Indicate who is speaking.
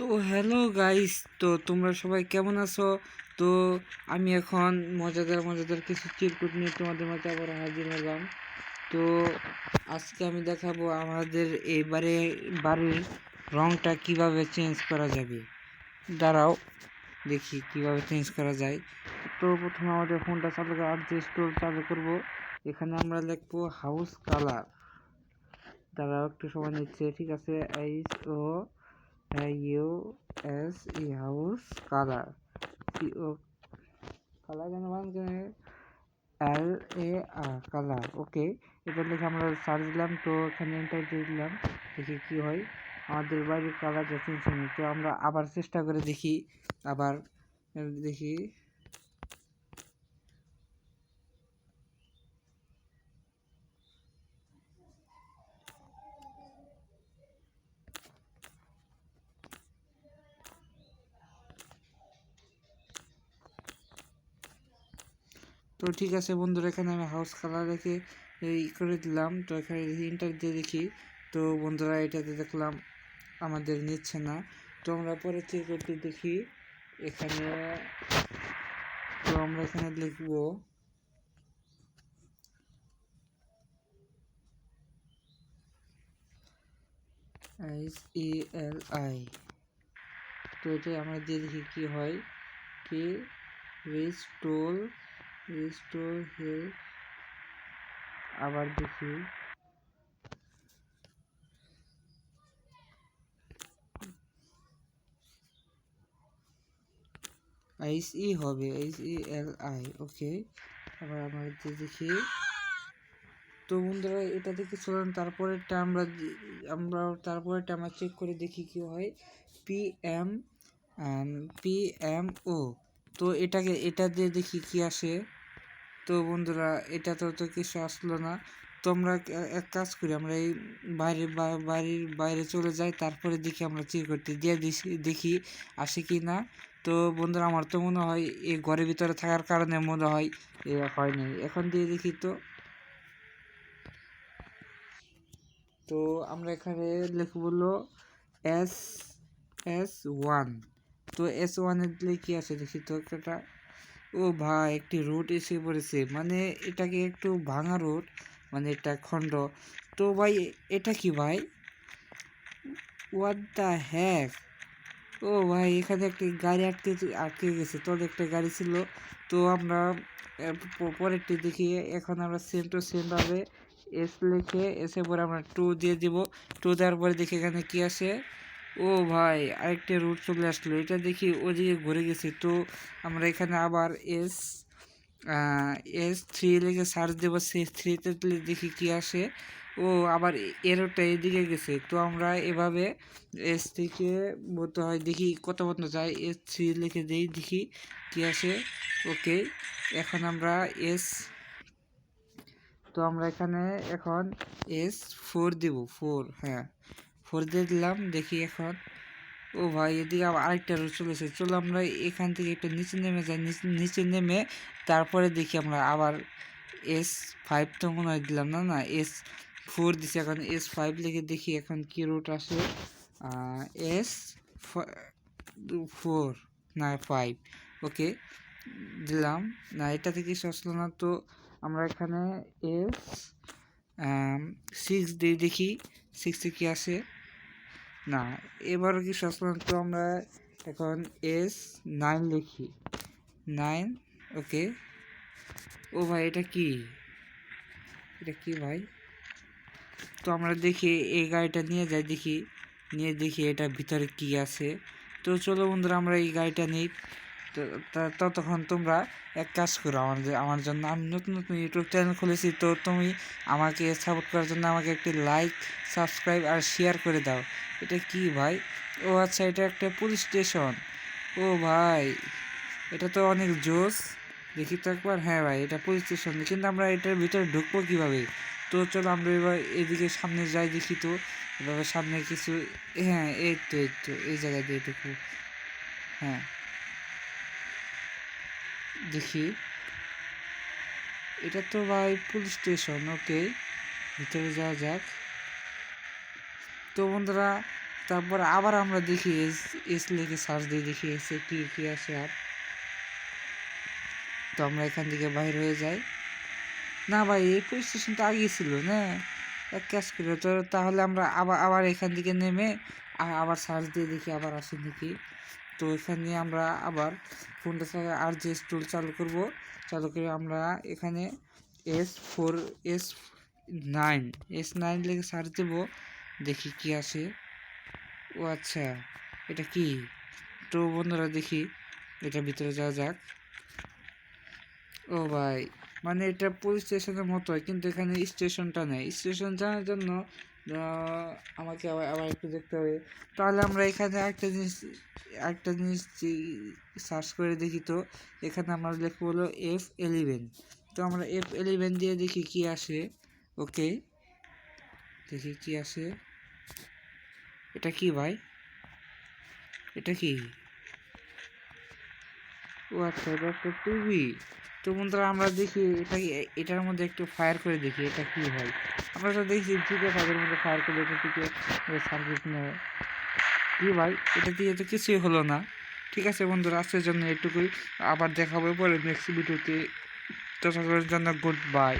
Speaker 1: তো hello guys তো তোমরা সবাই কেমন আছো? তো আমি এখন মজাদার মজাদার কিছু চিরকুট নিয়ে তোমাদের মাঝে আবার হাজির হলাম। তো আজকে আমি দেখাবো আমাদের এবারে বাড়ির রংটা কীভাবে চেঞ্জ করা যাবে। দাঁড়াও, দেখি কীভাবে চেঞ্জ করা যায়। তো প্রথমে আমাদের ফোনটা চালু করে আর স্টোর চালু করব। এখানে আমরা লিখব হাউস কালার দাঁড়াও, একটু সময় নিচ্ছে, ঠিক আছে H O U S E house colour C O colour যেন এল এ আর কালার ওকে এবার লিখে আমরা সার্চ দিলাম, তো এখানে এন্টার দিয়ে দিলাম, দেখি কি হয়। আমাদের বাড়ির কালার শুনি তো আমরা আবার চেষ্টা করে দেখি, আবার দেখি। তো ঠিক আছে বন্ধুরা, এখানে আমি হাউস কালার রেখে এই করে দিলাম। তো এখানে ইন্টার দিয়ে দেখি। তো বন্ধুরা, এটাতে দেখলাম আমাদের নিচ্ছে না। তো আমরা পরে চেক করতে দেখি। এখানে তো আমরা এখানে লিখব এইচ ই এল আই তো এটা আমরা দিয়ে দেখি কি হয়। কি? রিস্টোর রিস্টোর হেলথ আবার দেখি। এইচ ই হবে এইচ ই এল আই ওকে। আবার আমরা দেখি। তো বন্ধুরা, এটা দেখে চলুন, তারপরেরটা আমরা আমরা তারপরেরটা আমরা চেক করে দেখি কি হয়। পি এম পি এম ও তো এটাকে এটা দিয়ে দেখি কি আসে। তো বন্ধুরা, এটা তো তো কিছু আসলো না। তো আমরা এক- কাজ করি, আমরা এই বাইরে বাড়ির বাইরে চলে যাই, তারপরে দেখি আমরা চেক করতে, দিয়ে দেখি আসে কি না। তো বন্ধুরা, আমার তো মনে হয় এই ঘরের ভিতরে থাকার কারণে মনে হয় এ হয়নি এখন দিয়ে দেখি তো। তো আমরা এখানে লিখব হলো এস এস ওয়ান তো এস ওয়ানের দিলে কি আছে দেখি তো একটা। ও ভাই, একটি রোড এসে পড়েছে। মানে এটাকে একটু ভাঙা রোড মানে এটা খণ্ড তো ভাই, এটা কি ভাই? হোয়াট দ্য হ্যাক ও ভাই, এখানে একটি গাড়ি আটকে আটকে গেছে। তোর একটা গাড়ি ছিল। তো আমরা পরেরটি দেখি। এখন আমরা সেম টু সেম ভাবে এস লিখে এসে পরে আমরা টু দিয়ে দিব। টু দেওয়ার পরে দেখি এখানে কি আসে। ও ভাই, আরেকটা রুট চলে আসলো। এটা দেখি ওদিকে ঘুরে গেছে। তো আমরা এখানে আবার এস এস থ্রি লিখে সার্চ দেবো। সে থ্রিতে দেখি কি আসে। ও আবার এরোটা এদিকে গেছে। তো আমরা এভাবে এস থেকে বলতে হয়, দেখি কত পর্যন্ত যায়। এস থ্রি লিখে দেই, দেখি কি আসে। ওকে এখন আমরা এস তো আমরা এখানে এখন এস ফোর দিব। ফোর হ্যাঁ। ফোর দিয়ে দিলাম, দেখি এখন। ও ভাই, এদিকে আবার আরেকটা রোড চলেছে। চলো আমরা এখান থেকে একটু নিচে নেমে যাই। নিচে নেমে তারপরে দেখি আমরা আবার এস ফাইভ তো মনে হয় দিলাম না না এস ফোর দিছি। এখন এস ফাইভ লিখে দেখি এখন কি রুট আসে। এস ফোর না ফাইভ ওকে দিলাম। না, এটা থেকে আসলো না। তো আমরা এখানে এস সিক্স দিয়ে দেখি। সিক্সে কি আসে? না এবার কি সাধারণত আমরা এখন এস নাইন লিখি। Nine, okay. ও ভাই, এটা কি? এটা কি ভাই? তো আমরা দেখি এই গাড়িটা নিয়ে যাই, দেখি। নিয়ে দেখি এটা ভিতরে কি আছে। তো চলো বন্ধুরা, আমরা এই গাড়িটা নিই। ততক্ষণ তোমরা এক কাজ করো আমার আমার জন্য আমি নতুন নতুন ইউটিউব চ্যানেল খুলেছি, তো তুমি আমাকে সাপোর্ট করার জন্য আমাকে একটি লাইক সাবস্ক্রাইব আর শেয়ার করে দাও। এটা কি ভাই? ও আচ্ছা এটা একটা পুলিশ স্টেশন ও ভাই, এটা তো অনেক জোস। দেখি তো একবার হ্যাঁ ভাই, এটা পুলিশ স্টেশন কিন্তু আমরা এটার ভিতরে ঢুকবো কীভাবে? তো চলো আমরা এবার এদিকে সামনে যাই দেখি তো। এভাবে সামনে কিছু হ্যাঁ এই তো এই তো, এই জায়গায় দিয়ে ঢুকবো। হ্যাঁ। দেখি। এটা তো ভাই পুলিশ স্টেশন, ওকে। ভিতরে যাওয়া যাক। তো বন্ধুরা, তারপর আবার আমরা দেখি এস এস লিখে সার্চ দিয়ে দেখি এসে কি কি আসে আর। তো আমরা এখান থেকে বাইর হয়ে যাই। না ভাই, এই পুলিশ স্টেশনটা আগেই ছিল, না? এক কাজ করে, তো তাহলে আমরা আবার আবার এখান থেকে নেমে আবার সার্চ দিয়ে দেখি, আবার আসে নাকি। তো এখানে আমরা আবার ফোনটা থেকে আর যে টুল চালু করব, চালু করে আমরা এখানে S four S nine S nine লিখে সার্চ দেবো, দেখি কি আসে। ও আচ্ছা এটা কি? তো বন্ধুরা দেখি, এটা ভিতরে যাওয়া যাক। ও ভাই মানে এটা পুলিশ স্টেশনের মতো কিন্তু এখানে স্টেশনটা নেই। স্টেশন জানার জন্য আমাকে আবার আবার একটু দেখতে হবে। তাহলে আমরা এখানে একটা জিনিস একটা জিনিস সার্চ করে দেখি তো, এখানে আমরা লিখব হলো এফ এলিভেন তো আমরা এফ এলিভেন দিয়ে দেখি কি আসে। ওকে দেখি কি আসে। এটা কি ভাই? এটা কি? আচ্ছা এটা একটা টিভি তো বন্ধুরা, আমরা দেখি, এটা এটার মধ্যে একটু ফায়ার করে দেখি, এটা কী হয়? আমরা তো দেখছি আছে আগের মধ্যে ফায়ার করে এটা থেকে সার্ভিস নেয়। কী ভাই, এটা দিয়ে তো কিছুই হলো না। ঠিক আছে বন্ধুরা, আজকের জন্য এটুকুই। আবার দেখাবো পরে নেক্সট ভিডিওতে ততক্ষণের জন্য গুড বাই